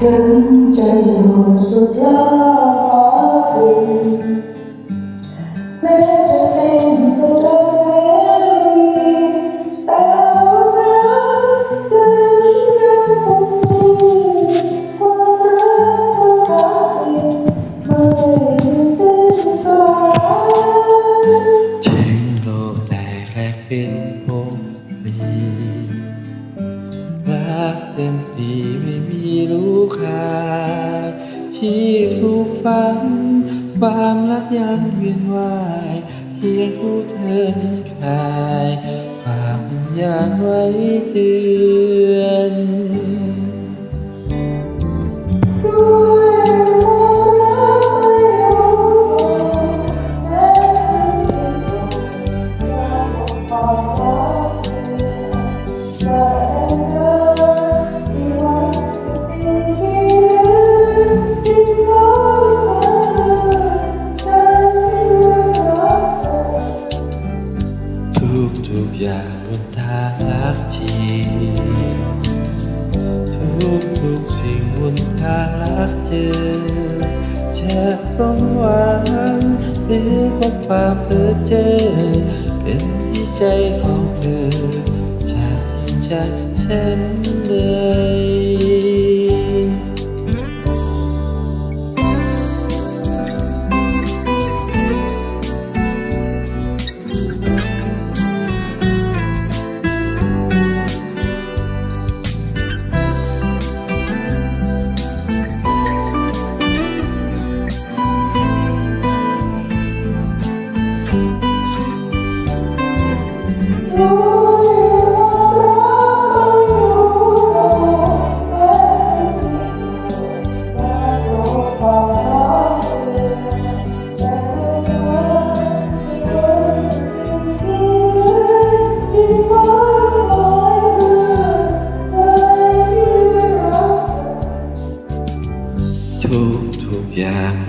ถึงจะอยู่สุดยอดฟ้าดินแม้จะสิ้นสุดแล้วเสรีแต่เอา ชีพทุกฝังความรักยังเวียนว่ายเพียงผู้เธอนี้คลายความยานไว้เตือน อย่างบนทางรักจีทุกทุกสิ่งบนทางรักเจอจะสมหวังหรือกับความเพ้อเจอเป็นที่ใจของเธอจะสนใจฉันเลย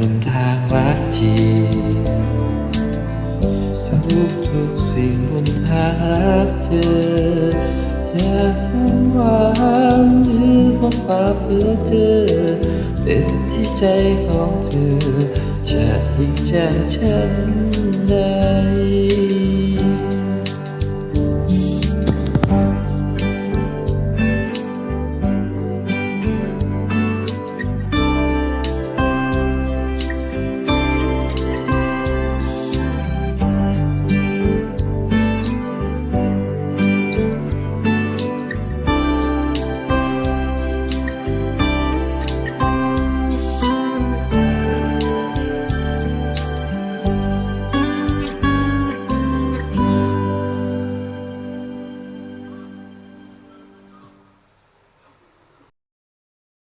บนทางรักจรทุกทุกสิ่งบนทางรักเจอจะสมหวังหรือของควาเพื่อเจอเป็นที่ใจของเธอจะยิ่งแจ้งฉันได้